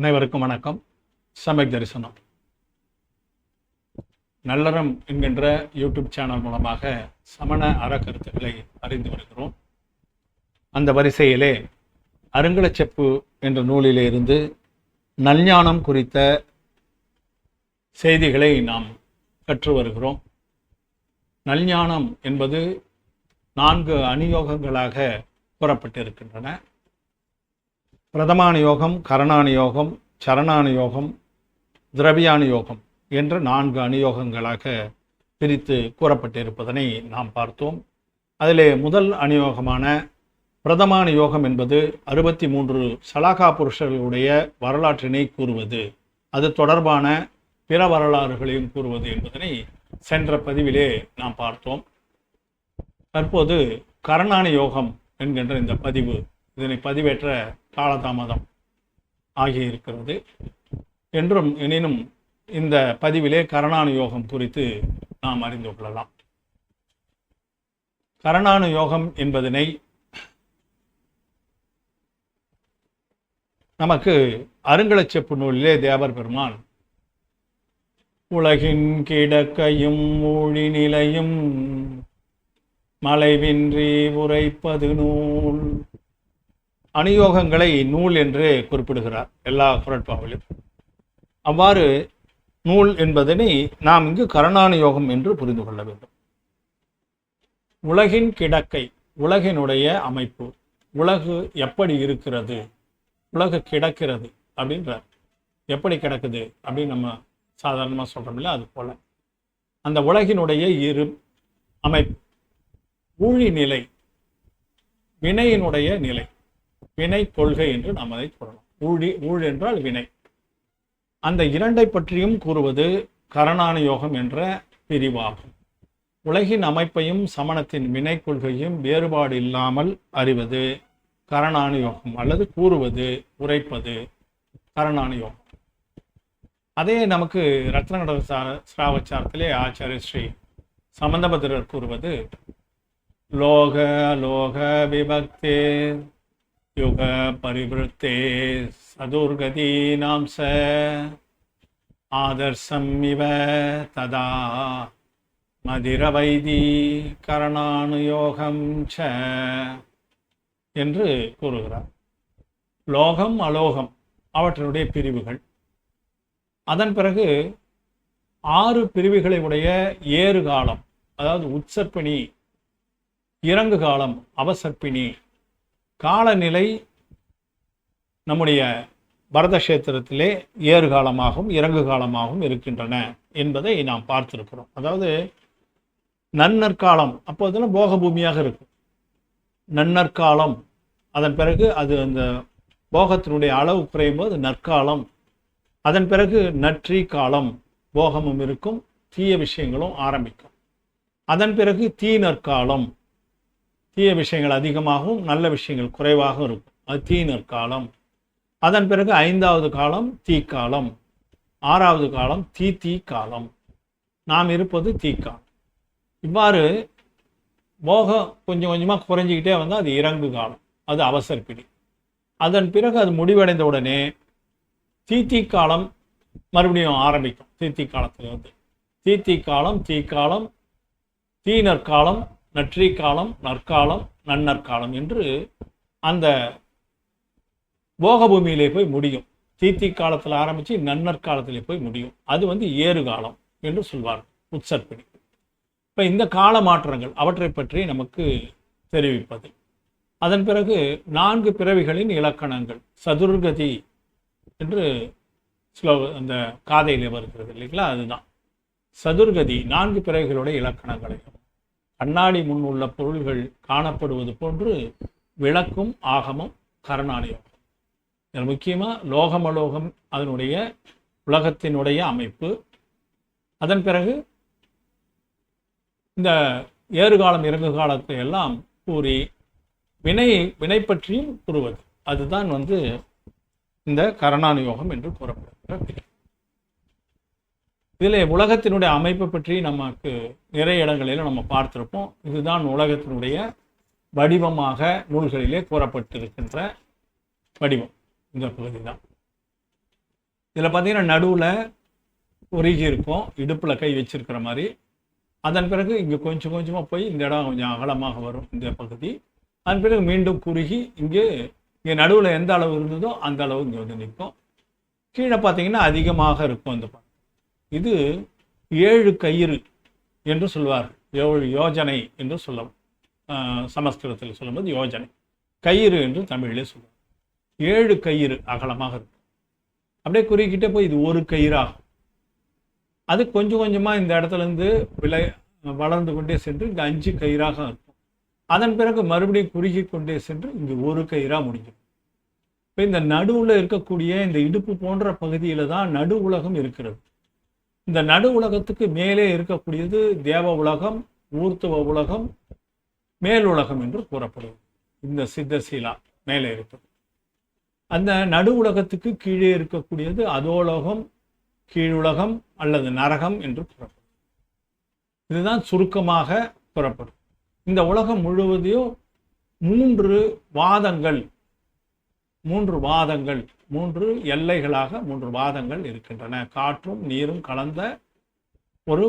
அனைவருக்கும் வணக்கம். சமக் தரிசனம். நல்லறம் என்கின்ற யூடியூப் சேனல் மூலமாக சமண அறக்கருத்துக்களை அறிந்து வருகிறோம். அந்த வரிசையிலே அருங்கலச்செப்பு என்ற நூலிலே இருந்து நல்ஞானம் குறித்த செய்திகளை நாம் கற்று வருகிறோம். நல்ஞானம் என்பது நான்கு அணியோகங்களாக கூறப்பட்டிருக்கின்றன. பிரதமான யோகம் கரணான யோகம் சரணான யோகம் திரவியான யோகம் என்ற நான்கு அணியோகங்களாக பிரித்து கூறப்பட்டிருப்பதனை நாம் பார்த்தோம். அதிலே முதல் அணியோகமான பிரதமான யோகம் என்பது அறுபத்தி மூன்று சலாகா புருஷர்களுடைய வரலாற்றினை கூறுவது. அது தொடர்பான பிற வரலாறுகளையும் கூறுவது என்பதனை சென்ற பதிவிலே நாம் பார்த்தோம். தற்போது கரணான யோகம் என்கின்ற இந்த பதிவு இதனை பதிவேற்ற காலதாமதம் ஆகி இருக்கிறது என்றும் எனினும் இந்த பதிவிலே கரணானு யோகம் குறித்து நாம் அறிந்து கொள்ளலாம். கரணானு யோகம் என்பதனை நமக்கு அருங்கலச்செப்பு நூலிலே தேவர் பெருமான் உலகின் கிடக்கையும் மொழி நிலையும் மலைவின்றி உரைப்பது நூல். அணியோகங்களை நூல் என்று குறிப்பிடுகிறார் எல்லா குரட்பாவிலும் அவ்வாறு நூல் என்பதனை நாம் இங்கு கரணானுயோகம் என்று புரிந்து கொள்ள வேண்டும். உலகின் கிடக்கை உலகினுடைய அமைப்பு உலகு எப்படி இருக்கிறது உலகு கிடக்கிறது அப்படின்றார். எப்படி கிடக்குது அப்படின்னு நம்ம சாதாரணமாக சொல்கிறோம்ல அது போல். அந்த உலகினுடைய இரு அமைப்பு ஊழி நிலை வினையினுடைய நிலை. வினை கொள்கை என்று நாம் அதை சொல்லலாம். ஊழி ஊழ் என்றால் வினை. அந்த இரண்டை பற்றியும் கூறுவது கரணான யோகம் என்ற பிரிவாகும். உலகின் அமைப்பையும் சமணத்தின் வினை கொள்கையும் வேறுபாடு இல்லாமல் அறிவது கரணான யோகம் அல்லது கூறுவது உரைப்பது கரணான யோகம் அதே நமக்கு ரத்னகட சிராவச்சாரத்திலே ஆச்சாரிய ஸ்ரீ சம்பந்தபத்திரர் கூறுவது லோக லோக விபக்தே யுக பரிவிருத்தே சதுர்கதீனாம் ச. ஆதர்சம் இவ ததா மதிரவைதி கரணானுயோகம் ச. என்று கூறுகிறார். லோகம் அலோகம் அவற்றினுடைய பிரிவுகள். அதன் பிறகு ஆறு பிரிவுகளை உடைய ஏறு காலம் அதாவது உற்சற்பிணி இறங்கு காலம் அவசற்பிணி காலநிலை நம்முடைய பரதக்ஷேத்திரத்திலே ஏறு காலமாகவும் இறங்கு காலமாகவும் இருக்கின்றன என்பதை நாம் பார்த்திருக்கிறோம். அதாவது நன்னற்காலம் அப்போதெல்லாம் போக பூமியாக இருக்கும். நன்னற்காலம் அதன் பிறகு அது அந்த போகத்தினுடைய அளவு குறையும் போது நற்காலம் அதன் பிறகு நற்றி காலம் போகமும் இருக்கும் தீய விஷயங்களும் ஆரம்பிக்கும். அதன் பிறகு தீ நற்காலம் தீய விஷயங்கள் அதிகமாகவும் நல்ல விஷயங்கள் குறைவாகவும் இருக்கும். அது தீ நற்காலம். அதன் பிறகு ஐந்தாவது காலம் தீக்காலம் ஆறாவது காலம் தீ தீ காலம். நாம் இருப்பது தீக்காலம் இவ்வாறு போகம் கொஞ்சம் கொஞ்சமாக குறைஞ்சிக்கிட்டே வந்தால் அது இறங்கு காலம். அது அவசரப்பிடி அதன் பிறகு அது முடிவடைந்த உடனே தீத்தி காலம் மறுபடியும் ஆரம்பிக்கும். தீத்தி காலத்தில் வந்து தீத்தி காலம் தீக்காலம் தீ நற்காலம் நற்றி காலம் நற்காலம் நன்னற்காலம் என்று அந்த போகபூமியிலே போய் முடியும். தீத்தி காலத்தில் ஆரம்பித்து நன்னற்காலத்திலே போய் முடியும். அது வந்து ஏறு காலம் என்று சொல்வார் உற்சற்பிணி இப்போ இந்த கால மாற்றங்கள் அவற்றை பற்றி நமக்கு தெரிவிப்பது. அதன் பிறகு நான்கு பிறவிகளின் இலக்கணங்கள் சதுர்கதி என்று ஸ்லோ அந்த காதையில் வருகிறது இல்லைங்களா? அதுதான். சதுர்கதி நான்கு பிறவிகளுடைய இலக்கணங்களையும் கண்ணாடி முன் உள்ள பொருள்கள் காணப்படுவது போன்று விளக்கும் ஆகமம் கரணாலயம் இதில் முக்கியமாக லோகமலோகம் அதனுடைய உலகத்தினுடைய அமைப்பு. அதன் பிறகு இந்த ஏறுகாலம் இறங்கு காலத்தை எல்லாம் கூறி வினை வினை பற்றியும் கூறுவது. அதுதான் வந்து இந்த கரணானுயோகம் என்று கூறப்படுகிற இதில் உலகத்தினுடைய அமைப்பை பற்றி நமக்கு நிறைய இடங்களில் நம்ம பார்த்துருப்போம். இதுதான் உலகத்தினுடைய வடிவமாக நூல்களிலே கூறப்பட்டிருக்கின்ற வடிவம். இந்த பகுதி தான் இதில் பார்த்தீங்கன்னா நடுவில் உருகி இருக்கும் இடுப்பில் கை வச்சிருக்கிற மாதிரி. அதன் பிறகு இங்கே கொஞ்சம் கொஞ்சமாக போய் இந்த இடம் கொஞ்சம் அகலமாக வரும் இந்த பகுதி. அதன் பிறகு மீண்டும் குறுகி இங்கே இங்கே நடுவில் எந்த அளவு இருந்ததோ அந்த அளவு இங்கே வந்து நிற்கும். கீழே பார்த்தீங்கன்னா அதிகமாக இருக்கும் இந்த பகுதி. இது ஏழு கயிறு என்று சொல்வார். ஏழு யோஜனை என்று சொல்ல ஆஹ், சமஸ்கிருதத்தில் சொல்லும்போது யோஜனை. கயிறு என்று தமிழிலே சொல்லுவார். ஏழு கயிறு அகலமாக இருக்கும். அப்படியே குறுக்கிட்டே போய் இது ஒரு கயிறாகும். அது கொஞ்சம் கொஞ்சமாக இந்த இடத்துல இருந்து வளர்ந்து கொண்டே சென்று இங்கே அஞ்சு கயிறாக இருக்கும். அதன் பிறகு மறுபடியும் குறுகி கொண்டே சென்று இங்கு ஒரு கயிறாக முடிஞ்சிடும். இப்போ இந்த நடுவில் இருக்கக்கூடிய இந்த இடுப்பு போன்ற பகுதியில தான் நடு உலகம் இருக்கிறது. இந்த நடு உலகத்துக்கு மேலே இருக்கக்கூடியது தேவ உலகம் ஊர்த்துவ உலகம் மேல் உலகம் என்று கூறப்படும். இந்த சித்தசீலா மேலே இருப்பது அந்த நடு உலகத்துக்கு கீழே இருக்கக்கூடியது அதோலோகம் கீழுலகம் அல்லது நரகம் என்று கூறப்படும். இதுதான் சுருக்கமாக கூறப்படும். இந்த உலகம் முழுவதையும் மூன்று வாதங்கள் மூன்று வாதங்கள் மூன்று எல்லைகளாக மூன்று வாதங்கள் இருக்கின்றன. காற்றும் நீரும் கலந்த ஒரு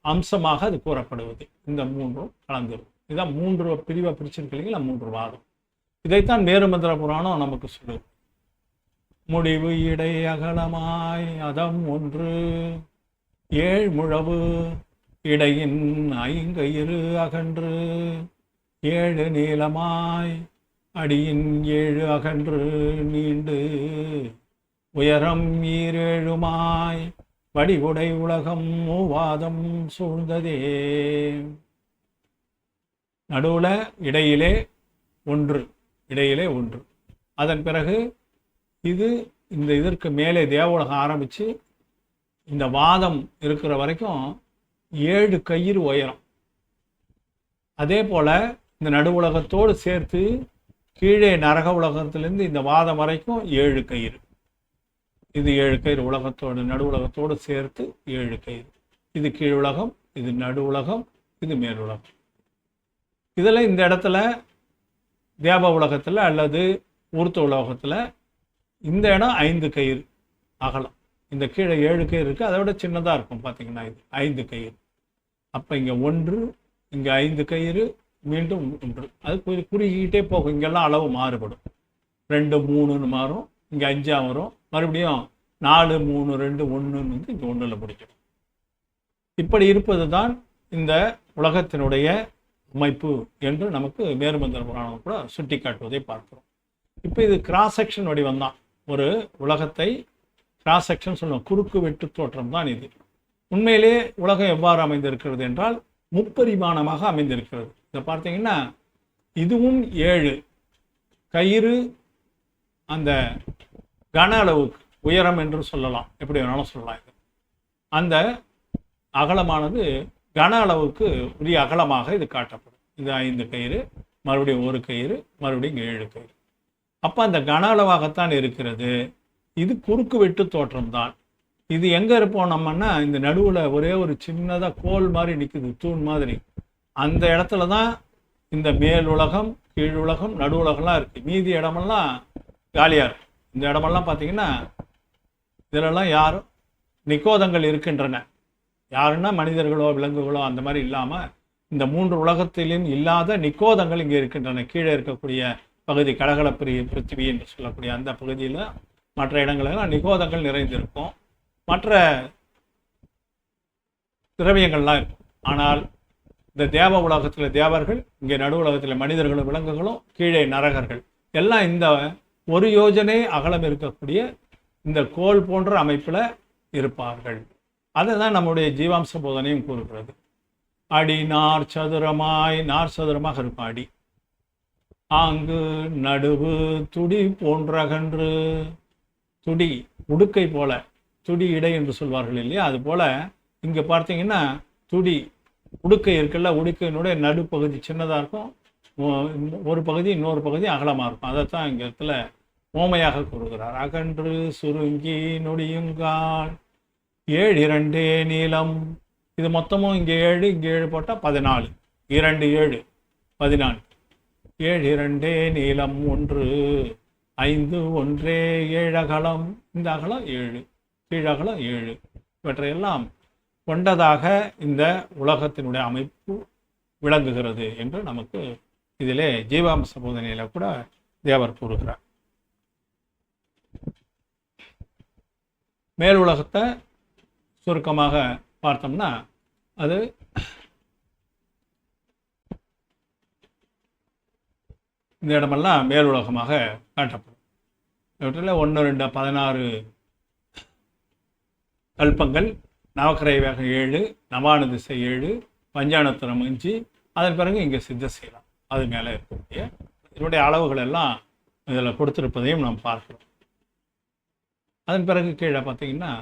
அம்சமாக அது கூறப்படுவது. இந்த மூன்றும் கலந்திருக்கும் இதான் மூன்று பிரிவை பிரிச்சிருக்கு இல்லைங்களா? மூன்று வாதம். இதைத்தான் மேருமந்திர புராணம் நமக்கு சொல்லுது. முடிவு இடை அகலமாய் அதம் ஒன்று ஏழ் முழவு இடையின் ஐங்கயிறு அகன்று ஏழு நீளமாய் அடியின் ஏழு அகன்று நீண்டு உயரம் ஈரேழுமாய் வடிவுடை உலகம் மூவாதம் சூழ்ந்ததே. நடுவுல இடையிலே ஒன்று இடையிலே ஒன்று. அதன் பிறகு இது இந்த இதற்கு மேலே தேவலகம் ஆரம்பித்து இந்த வாதம் இருக்கிற வரைக்கும் ஏழு கயிறு உயரம். அதே போல இந்த நடு உலகத்தோடு சேர்த்து கீழே நரக உலகத்திலிருந்து இந்த வாதம் வரைக்கும் ஏழு கயிறு. இது ஏழு கயிறு உலகத்தோடு நடு உலகத்தோடு சேர்த்து ஏழு கயிறு. இது கீழ் உலகம் இது நடு உலகம் இது மேல் உலகம். இதில் இந்த இடத்துல தேவ உலகத்தில் அல்லது ஊர்த்த உலகத்தில் இந்த இடம் ஐந்து கயிறு அகலம். இந்த கீழே ஏழு கயிறு இருக்குது அதை விட சின்னதாக இருக்கும் பார்த்தீங்கன்னா இது ஐந்து கயிறு. அப்போ இங்கே ஒன்று இங்கே ஐந்து கயிறு மீண்டும் ஒன்று அது கொஞ்சம் குறுகிக்கிட்டே போகும். இங்கெல்லாம் அளவு மாறுபடும். ரெண்டு மூணுன்னு மாறும். இங்கே அஞ்சாக வரும். மறுபடியும் நாலு மூணு ரெண்டு ஒன்றுன்னு வந்து இங்கே ஒன்றில் பிடிக்கும் இப்படி இருப்பது தான் இந்த உலகத்தினுடைய அமைப்பு என்று நமக்கு மேருமந்திர புராணம் கூட சுட்டி காட்டுவதை பார்க்கிறோம். இப்போ இது கிராஸ் செக்ஷன் வடிவம் தான். ஒரு உலகத்தை கிராஸ் செக்ஷன் சொல்லுவோம். குறுக்கு வெட்டு தோற்றம் தான் இது. உண்மையிலே உலகம் எவ்வாறு அமைந்திருக்கிறது என்றால் முப்பரிமாணமாக அமைந்திருக்கிறது. இதை பார்த்தீங்கன்னா இதுவும் ஏழு. கயிறு அந்த கன அளவுக்கு உயரம் என்று சொல்லலாம். எப்படி வேணாலும் சொல்லலாம் இது. அந்த அகலமானது கன அளவுக்கு உரிய அகலமாக இது காட்டப்படும். இது ஐந்து கயிறு மறுபடியும் ஒரு கயிறு மறுபடியும் ஏழு கயிறு. அப்போ அந்த கன அளவாகத்தான் இருக்கிறது. இது குறுக்கு வெட்டு தோற்றம் தான். இது எங்கே இருப்போம் நம்மன்னா இந்த நடுவில் ஒரே ஒரு சின்னதாக கோல் மாதிரி நிற்குது தூண் மாதிரி. அந்த இடத்துல தான் இந்த மேல் உலகம் கீழ் உலகம் நடு உலகம்லாம் இருக்குது மீதி இடமெல்லாம் காலியாக இருக்கும். இந்த இடமெல்லாம் பார்த்தீங்கன்னா இதிலெல்லாம் யாரும் நிக்கோதங்கள் இருக்கின்றன. யாருன்னா மனிதர்களோ விலங்குகளோ அந்த மாதிரி இல்லாமல் இந்த மூன்று உலகத்திலும் இல்லாத நிக்கோதங்கள் இங்கே இருக்கின்றன. கீழே இருக்கக்கூடிய பகுதி கடகலப்பிரி பிருத்திவி என்று சொல்லக்கூடிய அந்த பகுதியில் மற்ற இடங்களெல்லாம் நிகோதங்கள் நிறைந்திருக்கும். மற்ற திரவியங்கள்லாம் இருக்கும். ஆனால் இந்த தேவ உலகத்தில் தேவர்கள் இங்கே நடு உலகத்தில் மனிதர்களும் விலங்குகளும் கீழே நரகர்கள். எல்லாம் இந்த ஒரு யோஜனை அகலம் இருக்கக்கூடிய இந்த கோல் போன்ற அமைப்பில் இருப்பார்கள். அதுதான் நம்முடைய ஜீவாம்ச போதனையும் கூறுகிறது. அடி நார் சதுரமாய் நார் சதுரமாக இருக்கும் அடி. ஆங்கு நடுவு துடி போன்றகன்று. துடி உடுக்கை போல துடி இடை என்று சொல்வார்கள் இல்லையா? அது போல இங்கே பார்த்தீங்கன்னா துடி உடுக்கை இருக்குல்ல உடுக்கையினுடைய நடுப்பகுதி சின்னதாக இருக்கும். ஒரு பகுதி இன்னொரு பகுதி அகலமாக இருக்கும். அதைத்தான் இங்கே இடத்துல ஓமையாக கூறுகிறார். அகன்று சுருங்கி நொடியுங்கால் ஏழு இரண்டே நீளம். இது மொத்தமும் இங்கே ஏழு இங்கே ஏழு போட்டால் பதினாலு. இரண்டு ஏழு பதினாலு. ஏழு இரண்டே நீளம் ஒன்று ஐந்து ஒன்றே ஏழு அகலம். இந்த அகலம் ஏழு கீழகலம் ஏழு. இவற்றையெல்லாம் கொண்டதாக இந்த உலகத்தினுடைய அமைப்பு விளங்குகிறது என்று நமக்கு இதிலே ஜீவாம்ச போதனையில் கூட தேவர் கூறுகிறார். மேல் உலகத்தை சுருக்கமாக பார்த்தோம்னா அது இந்த இடமெல்லாம் மேல் உலகமாக காட்டப்படும். இவற்றில் ஒன்று ரெண்டு பதினாறு கல்பங்கள் நவக்கரை வேகம் ஏழு நவான திசை ஏழு பஞ்சானத்திரம் அஞ்சு அதன் பிறகு இங்கே சித்த செய்யலாம் அது மேலே இருக்கக்கூடிய இதனுடைய அளவுகள் எல்லாம் இதில் கொடுத்துருப்பதையும் நாம் பார்க்கிறோம். அதன் பிறகு கீழே பார்த்தீங்கன்னா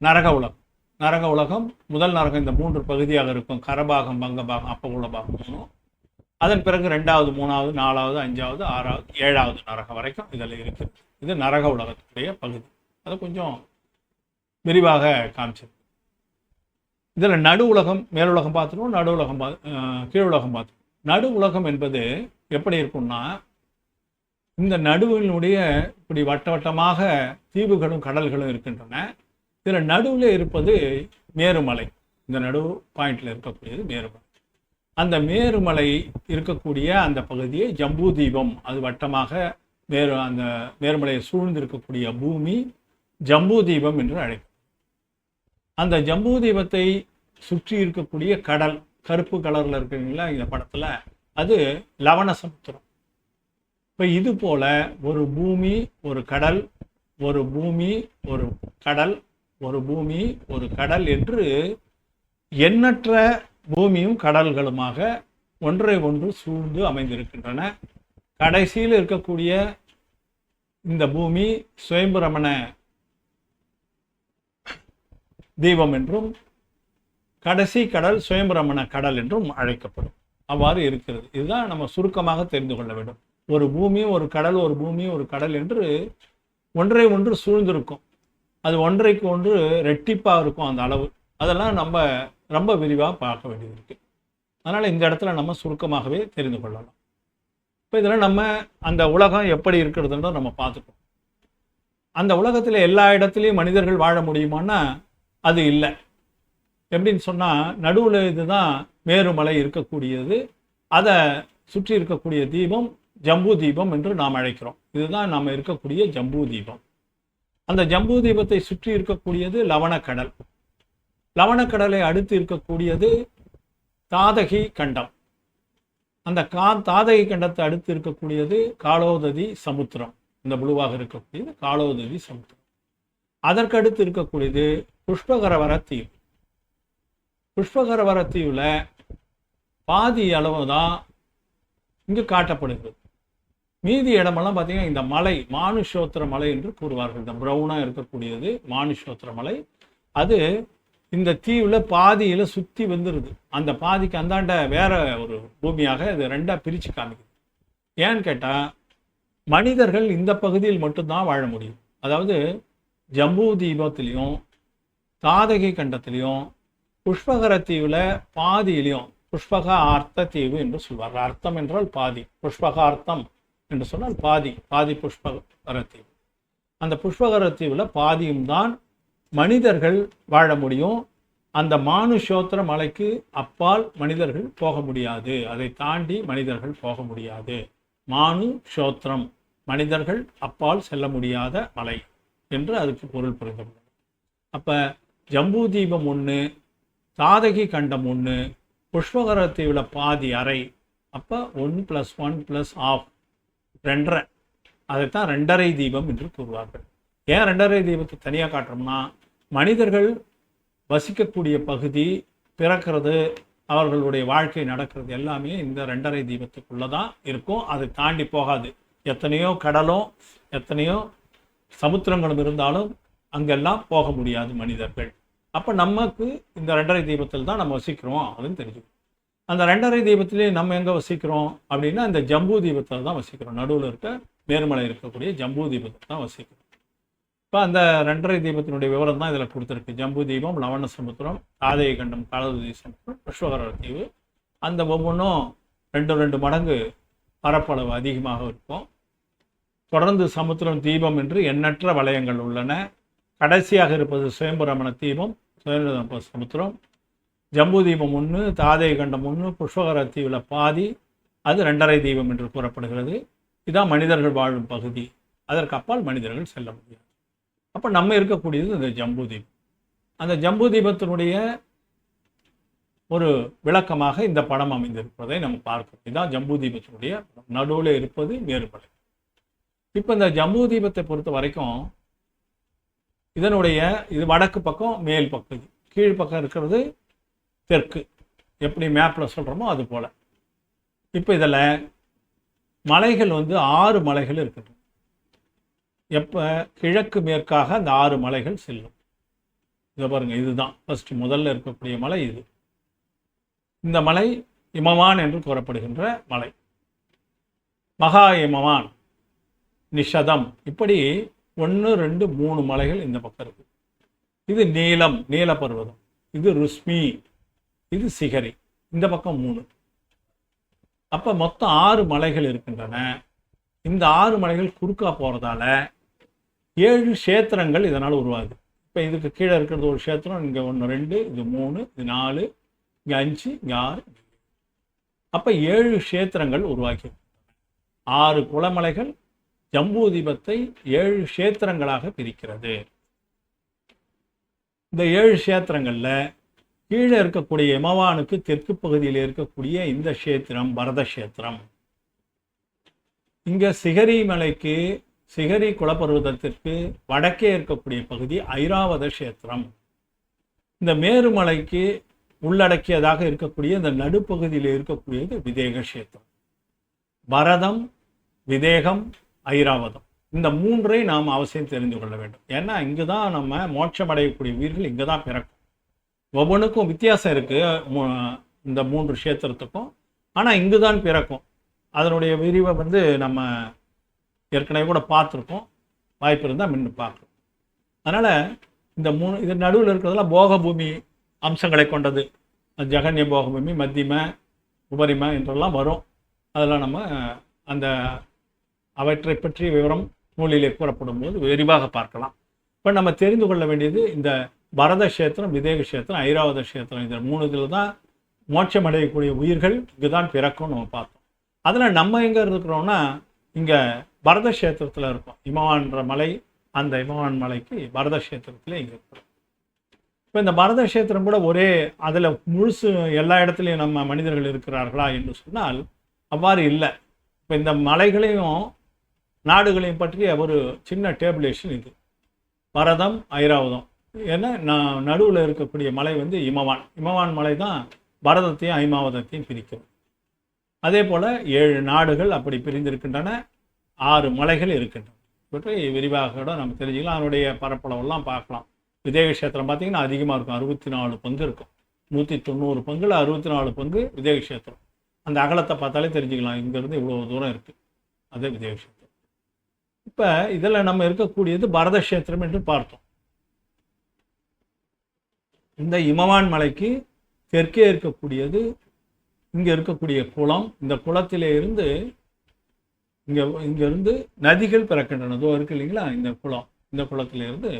நரக உலகம். நரக உலகம் முதல் நரகம் இந்த மூன்று பகுதியாக இருக்கும். கரபாகம் பங்கபாகம் அப்பகுல பாகம் மூணும் அதன் பிறகு ரெண்டாவது மூணாவது நாலாவது அஞ்சாவது ஆறாவது ஏழாவது நரகம் வரைக்கும் இதில் இருக்குது இது நரக உலகத்துடைய பகுதி. அது கொஞ்சம் விரிவாக காமிச்சிருக்கு இதில் நடு உலகம் மேலுலகம் பார்த்துருவோம் நடு உலகம் பா கீழ் உலகம் பார்த்துருவோம். நடு உலகம் என்பது எப்படி இருக்கும்னா இந்த நடுவினுடைய இப்படி வட்ட வட்டமாக தீவுகளும் கடல்களும் இருக்கின்றன. இதில் நடுவில் இருப்பது மேருமலை. இந்த நடு பாயிண்டில் இருக்கக்கூடியது மேருமலை. அந்த மேருமலை இருக்கக்கூடிய அந்த பகுதியை ஜம்பு தீபம் அது வட்டமாக மேரு அந்த மேருமலையை சூழ்ந்து இருக்கக்கூடிய பூமி ஜம்பு தீபம் என்று அழைக்கும் அந்த ஜம்பூ தீபத்தை சுற்றி இருக்கக்கூடிய கடல் கருப்பு கலர்ல இருக்குங்களா இந்த படத்துல? அது லவண சமுத்திரம். இப்போ இது போல ஒரு பூமி ஒரு கடல் ஒரு பூமி ஒரு கடல் ஒரு பூமி ஒரு கடல் என்று எண்ணற்ற பூமியும் கடல்களுமாக ஒன்றை ஒன்று சூழ்ந்து அமைந்திருக்கின்றன. கடைசியில் இருக்கக்கூடிய இந்த பூமி சுயம்பிரமண தீபம் என்றும் கடைசி கடல் சுயம்பிரமண கடல் என்றும் அழைக்கப்படும். அவ்வாறு இருக்கிறது. இதுதான் நம்ம சுருக்கமாக தெரிந்து கொள்ள வேண்டும். ஒரு பூமி ஒரு கடல் ஒரு பூமி ஒரு கடல் என்று ஒன்றை ஒன்று சூழ்ந்திருக்கும். அது ஒன்றைக்கு ஒன்று ரெட்டிப்பாக இருக்கும் அந்த அளவு. அதெல்லாம் நம்ம ரொம்ப விரிவாக பார்க்க வேண்டியது இருக்குது அதனால் இந்த இடத்துல நம்ம சுருக்கமாகவே தெரிந்து கொள்ளலாம். இப்போ இதில் நம்ம அந்த உலகம் எப்படி இருக்கிறதுன்றதை நம்ம பார்த்துக்கோம் அந்த உலகத்தில் எல்லா இடத்துலையும் மனிதர்கள் வாழ முடியுமான்னா அது இல்லை. எப்படின்னு சொன்னால் நடுவில் இதுதான் மேருமலை இருக்கக்கூடியது. அதை சுற்றி இருக்கக்கூடிய தீபம் ஜம்பு தீபம் என்று நாம் அழைக்கிறோம். இதுதான் நாம் இருக்கக்கூடிய ஜம்பு தீபம். அந்த ஜம்பு தீபத்தை சுற்றி இருக்கக்கூடியது லவணக்கடல். லவணக்கடலை அடுத்து இருக்கக்கூடியது தாதகி கண்டம். அந்த கா தாதகி கண்டத்தை அடுத்து இருக்கக்கூடியது காலோததி சமுத்திரம். இந்த புழுவாக இருக்கக்கூடியது காலோததி சமுத்திரம். அதற்கடுத்து இருக்கக்கூடியது புஷ்பகரவர தீவு புஷ்பகரவர தீவில் பாதி அளவு தான் இங்கு காட்டப்படுகிறது. மீதி இடமெல்லாம் பார்த்தீங்கன்னா இந்த மலை மானுஷோத்திர மலை என்று கூறுவார்கள். இந்த ப்ரௌனாக இருக்கக்கூடியது மானுஷோத்திர மலை. அது இந்த தீவில் பாதியில் சுற்றி வந்துடுது அந்த பாதிக்கு அந்தாண்ட வேற ஒரு பூமியாக இது ரெண்டாக பிரித்து காமிக்குது. ஏன்னு கேட்டால் மனிதர்கள் இந்த பகுதியில் மட்டும்தான் வாழ முடியும். அதாவது ஜம்பு தீபத்திலையும் தாதகி கண்டத்திலையும் புஷ்பகர தீவில் பாதியிலையும் புஷ்பக அர்த்த தீவு என்று சொல்வார்கள் அர்த்தம் என்றால் பாதி புஷ்பக அர்த்தம் என்று சொன்னால் பாதி பாதி புஷ்பகர தீவு அந்த புஷ்பகர தீவில் பாதியும் தான் மனிதர்கள் வாழ முடியும். அந்த மானுஷோத்திர மலைக்கு அப்பால் மனிதர்கள் போக முடியாது. அதை தாண்டி மனிதர்கள் போக முடியாது. மானு ஷோத்திரம் மனிதர்கள் அப்பால் செல்ல முடியாத மலை. என்று அதுக்கு பொருள் புரிந்துள்ளது அப்போ ஜம்பு தீபம் ஒன்று சாதகி கண்டம் ஒன்று புஷ்பகர தீவில் பாதி அறை அப்போ one plus one plus half ரெண்டரை. அதைத்தான் ரெண்டரை தீபம் என்று கூறுவார்கள். ஏன் ரெண்டரை தீபத்தை தனியாக காட்டுறோம்னா மனிதர்கள் வசிக்கக்கூடிய பகுதி பிறக்கிறது அவர்களுடைய வாழ்க்கை நடக்கிறது எல்லாமே இந்த ரெண்டரை தீபத்துக்குள்ளே தான் இருக்கும். அதை தாண்டி போகாது. எத்தனையோ கடலும் எத்தனையோ சமுத்திரங்களும் இருந்தாலும் அங்கெல்லாம் போக முடியாது மனிதர்கள். அப்போ நமக்கு இந்த ரெண்டரை தீபத்தில் தான் நம்ம வசிக்கிறோம் அப்படின்னு தெரிஞ்சுக்கணும். அந்த ரெண்டரை தீபத்திலே நம்ம எங்கே வசிக்கிறோம் அப்படின்னா இந்த ஜம்பு தீபத்தில் தான் வசிக்கிறோம். நடுவில் இருக்க மேர்மலை இருக்கக்கூடிய ஜம்பு தீபத்தில் தான் வசிக்கிறோம். இப்போ அந்த ரெண்டரை தீபத்தினுடைய விவரம் தான் இதில் கொடுத்துருக்கு. ஜம்பு தீபம் லவண சமுத்திரம் ஆதய கண்டம் காலதி சமுத்திரம் விஸ்வகர தீவு. அந்த ஒவ்வொன்றும் ரெண்டு ரெண்டு மடங்கு பரப்பளவு அதிகமாக இருக்கும். தொடர்ந்து சமுத்திரம் தீபம் என்று எண்ணற்ற வளையங்கள் உள்ளன. கடைசியாக இருப்பது சுயம்புரமண தீபம் சுயம்பு சமுத்திரம். ஜம்பு தீபம் ஒன்று தாதை கண்டம் ஒன்று புஷ்பகர தீவில் பாதி அது ரெண்டரை தீபம் என்று கூறப்படுகிறது. இதான் மனிதர்கள் வாழும் பகுதி. அதற்கு அப்பால் மனிதர்கள் செல்ல முடியாது. அப்போ நம்ம இருக்கக்கூடியது இந்த ஜம்பு தீபம். அந்த ஜம்பு தீபத்தினுடைய ஒரு விளக்கமாக இந்த படம் அமைந்திருப்பதை நம்ம பார்க்கிறோம். இதுதான் ஜம்பு தீபத்தினுடைய நடுவில் இருப்பது மேறுமலை இப்போ இந்த ஜம்பு தீபத்தை பொறுத்த வரைக்கும் இதனுடைய இது வடக்கு பக்கம் மேல் பக்கம். கீழ் பக்கம் இருக்கிறது தெற்கு. எப்படி மேப்பில் சொல்கிறோமோ அது போல். இப்போ இதில் மலைகள் வந்து ஆறு மலைகள் இருக்குது. எப்போ? கிழக்கு மேற்காக அந்த ஆறு மலைகள் செல்லும். இதை பாருங்கள் இதுதான். ஃபர்ஸ்ட் முதல்ல இருக்கக்கூடிய மலை இது. இந்த மலை இமவான் என்று கூறப்படுகின்ற மலை. மகா இமவான் நிஷதம். இப்படி ஒன்று ரெண்டு மூணு மலைகள் இந்த பக்கம் இருக்கு. இது நீலம் நீல பர்வதம். இது ருஷ்மி இது சிகரி. இந்த பக்கம் மூணு. அப்போ மொத்தம் ஆறு மலைகள் இருக்கின்றன. இந்த ஆறு மலைகள் குறுக்கா போகிறதால ஏழு கஷேத்திரங்கள் இதனால் உருவாகுது. இப்போ இதுக்கு கீழே இருக்கிறது ஒரு கஷேத்திரம் இங்கே ஒன்று ரெண்டு இது மூணு இது நாலு இங்கே அஞ்சு இங்கே ஆறு. அப்போ ஏழு க்ஷேத்திரங்கள் உருவாக்கி ஆறு குளமலைகள் ஜம்பூ தீபத்தை ஏழு க்ஷேத்திரங்களாக பிரிக்கிறது. இந்த ஏழு க்ஷேத்திரங்களில் கீழே இருக்கக்கூடிய எமவானுக்கு தெற்கு பகுதியில் இருக்கக்கூடிய இந்த க்ஷேத்திரம் பரத கஷேத்திரம். இங்கே சிகரி மலைக்கு சிகரி குலப்பருவதத்திற்கு வடக்கே இருக்கக்கூடிய பகுதி ஐராவத க்ஷேத்திரம். இந்த மேருமலைக்கு உள்ளடக்கியதாக இருக்கக்கூடிய இந்த நடுப்பகுதியில் இருக்கக்கூடியது விதேக கஷேத்திரம். பரதம் விதேகம் ஐராவதம். இந்த மூன்றை நாம் அவசியம் தெரிந்து கொள்ள வேண்டும். ஏன்னா இங்கே தான் நம்ம மோட்சம் அடையக்கூடிய உயிர்கள் இங்கே தான் பிறக்கும். ஒவ்வொன்றுக்கும் வித்தியாசம் இருக்குது இந்த மூன்று க்ஷேத்திரத்துக்கும். ஆனால் இங்கு தான் பிறக்கும். அதனுடைய விரிவை வந்து நம்ம ஏற்கனவே கூட பார்த்துருக்கோம் வாய்ப்பு இருந்தால் மின்னு பார்க்குறோம் அதனால் இந்த மூணு இது நடுவில் இருக்கிறதெல்லாம் போக பூமி அம்சங்களை கொண்டது. ஜெகன்ய போக பூமி மத்தியம உபரிம என்றெல்லாம் வரும். அதெல்லாம் நம்ம அந்த அவற்றை பற்றிய விவரம் நூலிலே கூறப்படும் போது விரிவாக பார்க்கலாம். இப்போ நம்ம தெரிந்து கொள்ள வேண்டியது இந்த பரத கஷேத்திரம் விதேக கஷேத்திரம் ஐராவத கஷேத்திரம் இந்த மூணு இதில் தான் மோட்சம் அடையக்கூடிய உயிர்கள் இங்கே தான் பிறக்கும் நம்ம பார்த்தோம். அதில் நம்ம எங்கே இருக்கிறோம்னா இங்கே பரத கஷேத்திரத்தில் இருக்கோம். இமவான்ற மலை அந்த இமவான் மலைக்கு பரத கஷேத்திரத்தில் இங்கே இருக்கிறோம். இப்போ இந்த பரத கஷேத்திரம் கூட ஒரே அதில் முழுசு எல்லா இடத்துலையும் நம்ம மனிதர்கள் இருக்கிறார்களா என்று சொன்னால் அவ்வாறு இல்லை. இப்போ இந்த மலைகளையும் நாடுகளையும் பற்றிய ஒரு சின்ன டேபிளேஷன் இது. பரதம் ஐராவதம். ஏன்னா நான் நடுவில் இருக்கக்கூடிய மலை வந்து இமவான். இமவான் மலை தான் பரதத்தையும் ஐமாவதத்தையும் பிரிக்கும். அதே போல் ஏழு நாடுகள் அப்படி பிரிந்திருக்கின்றன. ஆறு மலைகள் இருக்கின்றன. பற்றி விரிவாக கூட நம்ம தெரிஞ்சுக்கலாம். அதனுடைய பரப்பளவெல்லாம் பார்க்கலாம். விதேக கஷேத்திரம் பார்த்திங்கன்னா அதிகமாக இருக்கும். அறுபத்தி நாலு பங்கு இருக்கும். நூற்றி தொண்ணூறு பங்குல அறுபத்தி நாலு பங்கு விதேக கஷேத்திரம். அந்த அகலத்தை பார்த்தாலே தெரிஞ்சுக்கலாம். இங்கேருந்து இவ்வளோ தூரம் இருக்குது அதே விதேக இப்போ இதில் நம்ம இருக்கக்கூடியது பரத கஷேத்திரம் என்று பார்த்தோம். இந்த இமவான் மலைக்கு தெற்கே இருக்கக்கூடியது இங்கே இருக்கக்கூடிய குளம் இந்த குளத்திலே இருந்து இங்கே இங்கேருந்து நதிகள் பிறக்கின்றன. இதோ இருக்கு இல்லைங்களா? இந்த குளம் இந்த குளத்திலிருந்து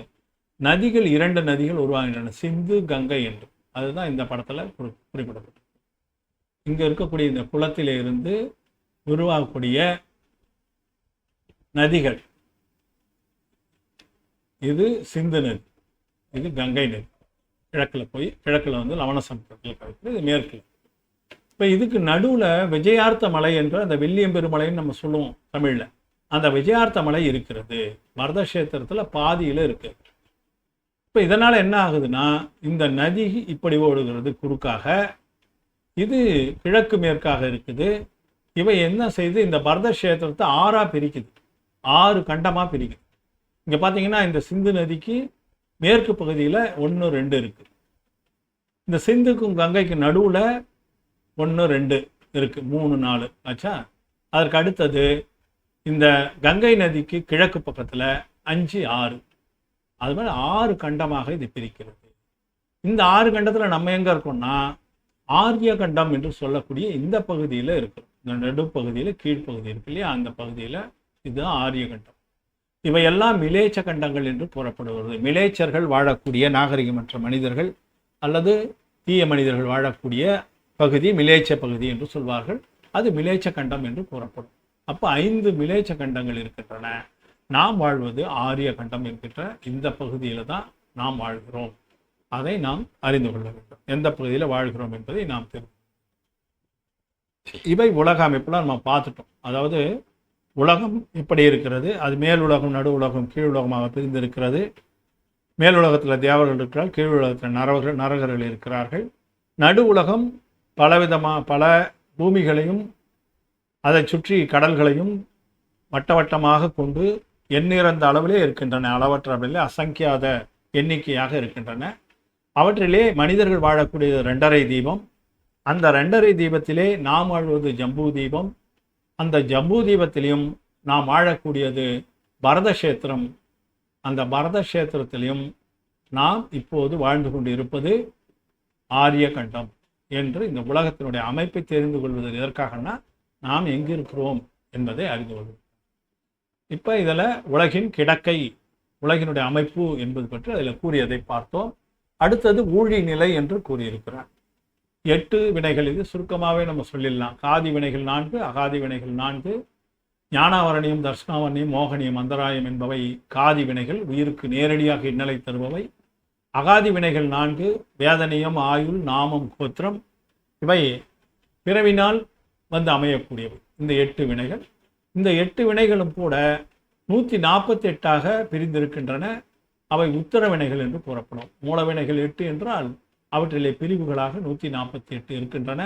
நதிகள் இரண்டு நதிகள் உருவாகின்றன. சிந்து கங்கை என்று. அதுதான் இந்த படத்தில் குறி குறிப்பிடப்பட்டது இங்கே இருக்கக்கூடிய இந்த குளத்திலே இருந்து உருவாகக்கூடிய நதிகள். இது சிந்து நதி. இது கங்கை நதி. கிழக்கில் போய் கிழக்கில் வந்து லவண கிடக்குது இது மேற்கில். இப்போ இதுக்கு நடுவில் விஜயார்த்த மலை என்ற அந்த வெள்ளியம் பெருமலைன்னு நம்ம சொல்லுவோம் தமிழில். அந்த விஜயார்த்த மலை இருக்கிறது. பரதக்ஷேத்திரத்தில் பாதியில் இருக்குது இப்போ இதனால் என்ன ஆகுதுன்னா இந்த நதி இப்படி ஓடுகிறது குறுக்காக. இது கிழக்கு மேற்காக இருக்குது. இவை என்ன செய்து இந்த பரத கஷேத்திரத்தை ஆறாக பிரிக்குது. ஆறு கண்டமாக பிரிக்கும். இங்கே பார்த்தீங்கன்னா இந்த சிந்து நதிக்கு மேற்கு பகுதியில் ஒன்று ரெண்டு இருக்குது இந்த சிந்துக்கும் கங்கைக்கும் நடுவில் ஒன்று ரெண்டு இருக்குது மூணு நாலு. ஆச்சா? அதற்கு அடுத்தது இந்த கங்கை நதிக்கு கிழக்கு பக்கத்தில் அஞ்சு ஆறு. அது மாதிரி ஆறு கண்டமாக இது பிரிக்கிறது. இந்த ஆறு கண்டத்தில் நம்ம எங்கே இருக்கோம்னா ஆரிய கண்டம் என்று சொல்லக்கூடிய இந்த பகுதியில் இருக்கிறோம் இந்த நடுப்பகுதியில் கீழ்ப்பகுதி இருக்கு இல்லையா? அந்த பகுதியில் இதுதான் ஆரிய கண்டம் இவையெல்லாம் மிலேச்ச கண்டங்கள் என்று கூறப்படுவது மிலேச்சர்கள் வாழக்கூடிய நாகரிகமற்ற மனிதர்கள் அல்லது தீய மனிதர்கள் வாழக்கூடிய பகுதி மிலேச்ச பகுதி என்று சொல்வார்கள். அது மிலேச்ச கண்டம் என்று கூறப்படும். அப்போ ஐந்து மிலேச்ச கண்டங்கள் இருக்கின்றன. நாம் வாழ்வது ஆரிய கண்டம் என்கின்ற இந்த பகுதியில் தான் நாம் வாழ்கிறோம். அதை நாம் அறிந்து கொள்ள வேண்டும். எந்த பகுதியில் வாழ்கிறோம் என்பதை நாம் தெரிந்து இவை உலக அமைப்பில் நம்ம பார்த்துட்டோம். அதாவது உலகம் எப்படி இருக்கிறது. அது மேல் உலகம் நடு உலகம் கீழ் உலகமாக பிரிந்து இருக்கிறது மேல் உலகத்தில் தேவர்கள் இருக்கிறார் கீழ் உலகத்தில் நரவர்கள் நரகர்கள் இருக்கிறார்கள். நடு உலகம் பலவிதமாக பல பூமிகளையும் அதை சுற்றி கடல்களையும் வட்ட வட்டமாக கொண்டு எண்ணிறந்த அளவிலே இருக்கின்றன. அளவற்ற அளவிலே அசங்கியாத எண்ணிக்கையாக இருக்கின்றன. அவற்றிலே மனிதர்கள் வாழக்கூடிய ரெண்டரை தீபம். அந்த ரெண்டரை தீபத்திலே நாம் வாழ்வது ஜம்பு தீபம். அந்த ஜம்பூதீபத்திலையும் நாம் வாழக்கூடியது பரதக்ஷேத்திரம். அந்த பரதக்ஷேத்திரத்திலையும் நாம் இப்போது வாழ்ந்து கொண்டு இருப்பது ஆரிய கண்டம் என்று இந்த உலகத்தினுடைய அமைப்பை தெரிந்து கொள்வது எதற்காகனா நாம் எங்கிருக்கிறோம் என்பதை அறிந்து கொள்வோம் இப்போ இதில் உலகின் கிடக்கை உலகினுடைய அமைப்பு என்பது பற்றி அதில் கூறியதை பார்த்தோம். அடுத்தது ஊழி நிலை என்று கூறியிருக்கிறார். எட்டு வினைகள் இது சுருக்கமாகவே நம்ம சொல்லிடலாம். காதி வினைகள் நான்கு அகாதி வினைகள் நான்கு. ஞானாவரணியம் தர்ஷனாவரணியம் மோகனியம் அந்தராயம் என்பவை காதி வினைகள் உயிருக்கு நேரடியாக இன்னலை தருபவை. அகாதி வினைகள் நான்கு வேதனையம் ஆயுள் நாமம் கோத்திரம் இவை பிறவினால் வந்து அமையக்கூடியவை. இந்த எட்டு வினைகள். இந்த எட்டு வினைகளும் கூட நூற்றி நாற்பத்தி எட்டாக பிரிந்திருக்கின்றன. அவை உத்தர வினைகள் என்று கூறப்படும். மூலவினைகள் எட்டு என்றால் அவற்றிலே பிரிவுகளாக நூற்றி நாற்பத்தி எட்டு இருக்கின்றன.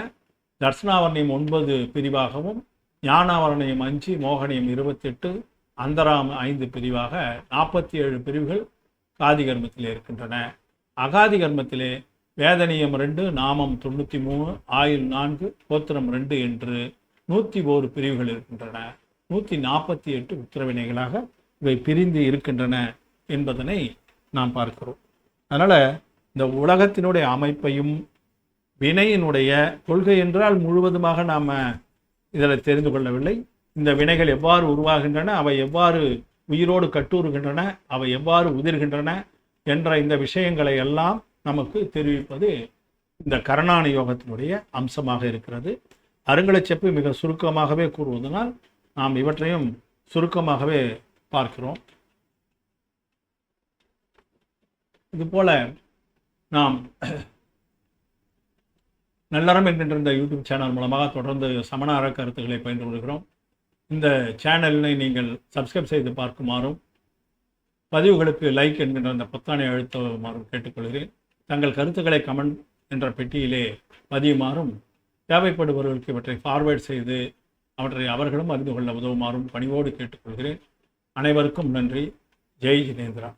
தர்ஷனாவரணியம் ஒன்பது பிரிவாகவும் ஞானாவரணியம் அஞ்சு மோகனியம் இருபத்தெட்டு அந்தராம் ஐந்து பிரிவாக நாற்பத்தி ஏழு பிரிவுகள் காதி கர்மத்திலே இருக்கின்றன. அகாதி கர்மத்திலே வேதனியம் ரெண்டு நாமம் தொண்ணூற்றி மூணு ஆயுள் நான்கு கோத்திரம் ரெண்டு என்று நூற்றி ஓரு பிரிவுகள் இருக்கின்றன. நூற்றி நாற்பத்தி எட்டு உத்தரவினைகளாக இவை பிரிந்து இருக்கின்றன என்பதனை நாம் பார்க்கிறோம். அதனால் இந்த உலகத்தினுடைய அமைப்பையும் வினையினுடைய கொள்கை என்றால் முழுவதுமாக நாம் இதில் தெரிந்து கொள்ளவில்லை. இந்த வினைகள் எவ்வாறு உருவாகின்றன அவை எவ்வாறு உயிரோடு கட்டுறுகின்றன அவை எவ்வாறு உதிர்கின்றன என்ற இந்த விஷயங்களை எல்லாம் நமக்கு தெரிவிப்பது இந்த கரணான யோகத்தினுடைய அம்சமாக இருக்கிறது. அருங்கலச்செப்பு மிக சுருக்கமாகவே கூறுவதனால் நாம் இவற்றையும் சுருக்கமாகவே பார்க்கிறோம். இதுபோல நாம் நல்லறம் என்கின்ற இந்த யூடியூப் சேனல் மூலமாக தொடர்ந்து சமண அற கருத்துக்களை பயின்று வருகிறோம் இந்த சேனலினை நீங்கள் சப்ஸ்கிரைப் செய்து பார்க்குமாறும் பதிவுகளுக்கு லைக் என்கின்ற அந்த பொத்தானை அழுத்துமாறும் கேட்டுக்கொள்கிறேன். தங்கள் கருத்துக்களை கமெண்ட் என்ற பெட்டியிலே பதியுமாறும் தேவைப்படுபவர்களுக்கு இவற்றை ஃபார்வேர்ட் செய்து அவற்றை அவர்களும் அறிந்து கொள்ள உதவுமாறும் பணிவோடு கேட்டுக்கொள்கிறேன். அனைவருக்கும் நன்றி. ஜெய் ஜினேந்திரா